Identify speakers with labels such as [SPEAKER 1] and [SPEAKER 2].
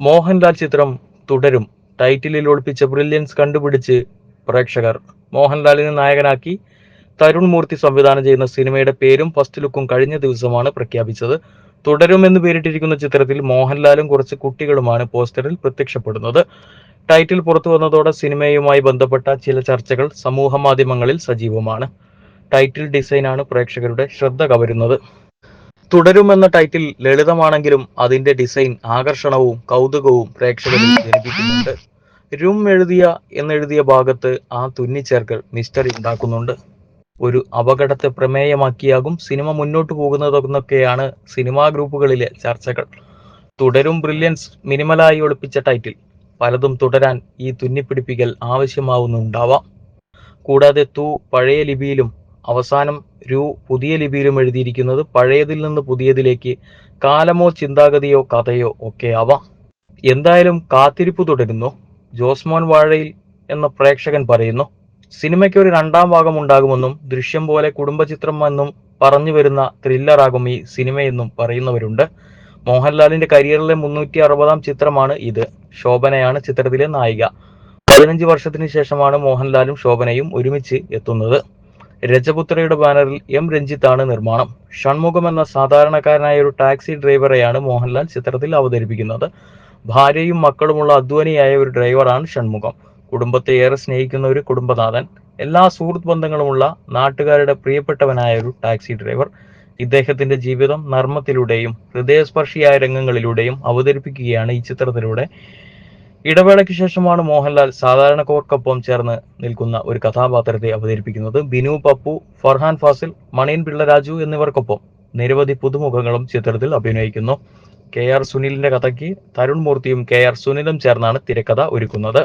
[SPEAKER 1] മോഹൻലാൽ ചിത്രം തുടരും. ടൈറ്റിലിൽ ഒളിപ്പിച്ച ബ്രില്യൻസ് കണ്ടുപിടിച്ച് പ്രേക്ഷകർ മോഹൻലാലിനെ നായകനാക്കി തരുൺ മൂർത്തി സംവിധാനം ചെയ്യുന്ന സിനിമയുടെ പേരും ഫസ്റ്റ് ലുക്കും കഴിഞ്ഞ ദിവസമാണ് പ്രഖ്യാപിച്ചത്. തുടരും എന്ന് പേരിട്ടിരിക്കുന്ന ചിത്രത്തിൽ മോഹൻലാലും കുറച്ച് കുട്ടികളുമാണ് പോസ്റ്ററിൽ പ്രത്യക്ഷപ്പെടുന്നത്. ടൈറ്റിൽ പുറത്തു വന്നതോടെ സിനിമയുമായി ബന്ധപ്പെട്ട ചില ചർച്ചകൾ സമൂഹ മാധ്യമങ്ങളിൽ സജീവമാണ്. ടൈറ്റിൽ ഡിസൈനാണ് പ്രേക്ഷകരുടെ ശ്രദ്ധ കവരുന്നത്. തുടരുമെന്ന ടൈറ്റിൽ ലളിതമാണെങ്കിലും അതിന്റെ ഡിസൈൻ ആകർഷണവും കൗതുകവും പ്രേക്ഷകരിൽ ജനിപ്പിക്കുന്നുണ്ട്. രും എഴുതിയ എന്നെഴുതിയ ഭാഗത്ത് ആ തുന്നിച്ചേർക്കൽ മിസ്റ്ററി ഉണ്ടാക്കുന്നുണ്ട്. ഒരു അപകടത്തെ പ്രമേയമാക്കിയാകും സിനിമ മുന്നോട്ട് പോകുന്നതെന്നൊക്കെയാണ് സിനിമാ ഗ്രൂപ്പുകളിലെ ചർച്ചകൾ. തുടരും ബ്രില്യൻസ് മിനിമലായി ഒളിപ്പിച്ച ടൈറ്റിൽ പലതും തുടരാൻ ഈ തുന്നിപ്പിടിപ്പിക്കൽ ആവശ്യമാവുന്നുണ്ടാവാം. കൂടാതെ തൂ പഴയ ലിപിയിലും അവസാനം രു പുതിയ ലിപിയിലും എഴുതിയിരിക്കുന്നത് പഴയതിൽ നിന്ന് പുതിയതിലേക്ക് കാലമോ ചിന്താഗതിയോ കഥയോ ഒക്കെ ആവാം. എന്തായാലും കാത്തിരിപ്പ് തുടരുന്നു. ജോസ്മോൻ വാഴയിൽ എന്ന പ്രേക്ഷകൻ പറയുന്നു സിനിമയ്ക്ക് ഒരു രണ്ടാം ഭാഗം ഉണ്ടാകുമെന്നും ദൃശ്യം പോലെ കുടുംബചിത്രം എന്നും പറഞ്ഞു വരുന്ന ത്രില്ലറാകും ഈ സിനിമയെന്നും പറയുന്നവരുണ്ട്. മോഹൻലാലിന്റെ കരിയറിലെ മുന്നൂറ്റി അറുപതാം ചിത്രമാണ് ഇത്. ശോഭനയാണ് ചിത്രത്തിലെ നായിക. പതിനഞ്ച് വർഷത്തിന് ശേഷമാണ് മോഹൻലാലും ശോഭനയും ഒരുമിച്ച് എത്തുന്നത്. രജപുത്രയുടെ ബാനറിൽ എം രഞ്ജിത്താണ് നിർമ്മാണം. ഷൺമുഖം എന്ന സാധാരണക്കാരനായ ഒരു ടാക്സി ഡ്രൈവറെയാണ് മോഹൻലാൽ ചിത്രത്തിൽ അവതരിപ്പിക്കുന്നത്. ഭാര്യയും മക്കളുമുള്ള അധ്വാനിയായ ഒരു ഡ്രൈവറാണ് ഷൺമുഖം. കുടുംബത്തെ ഏറെ സ്നേഹിക്കുന്ന ഒരു കുടുംബനാഥൻ. എല്ലാ സുഹൃത്ത് ബന്ധങ്ങളുമുള്ള നാട്ടുകാരുടെ പ്രിയപ്പെട്ടവനായ ഒരു ടാക്സി ഡ്രൈവർ. ഇദ്ദേഹത്തിന്റെ ജീവിതം നർമ്മത്തിലൂടെയും ഹൃദയസ്പർശിയായ രംഗങ്ങളിലൂടെയും അവതരിപ്പിക്കുകയാണ് ഈ ചിത്രത്തിലൂടെ. ഇടവേളയ്ക്ക് ശേഷമാണ് മോഹൻലാൽ സാധാരണക്കാർക്കൊപ്പം ചേർന്ന് നിൽക്കുന്ന ഒരു കഥാപാത്രത്തെ അവതരിപ്പിക്കുന്നത് ബിനു പപ്പു ഫർഹാൻ ഫാസിൽ മണിയൻ പിള്ള രാജു എന്നിവർക്കൊപ്പം നിരവധി പുതുമുഖങ്ങളും ചിത്രത്തിൽ അഭിനയിക്കുന്നു. കെ ആർ സുനിലിന്റെ കഥയ്ക്ക് തരുൺ മൂർത്തിയും കെ ആർ സുനിലും ചേർന്നാണ് തിരക്കഥ ഒരുക്കുന്നത്.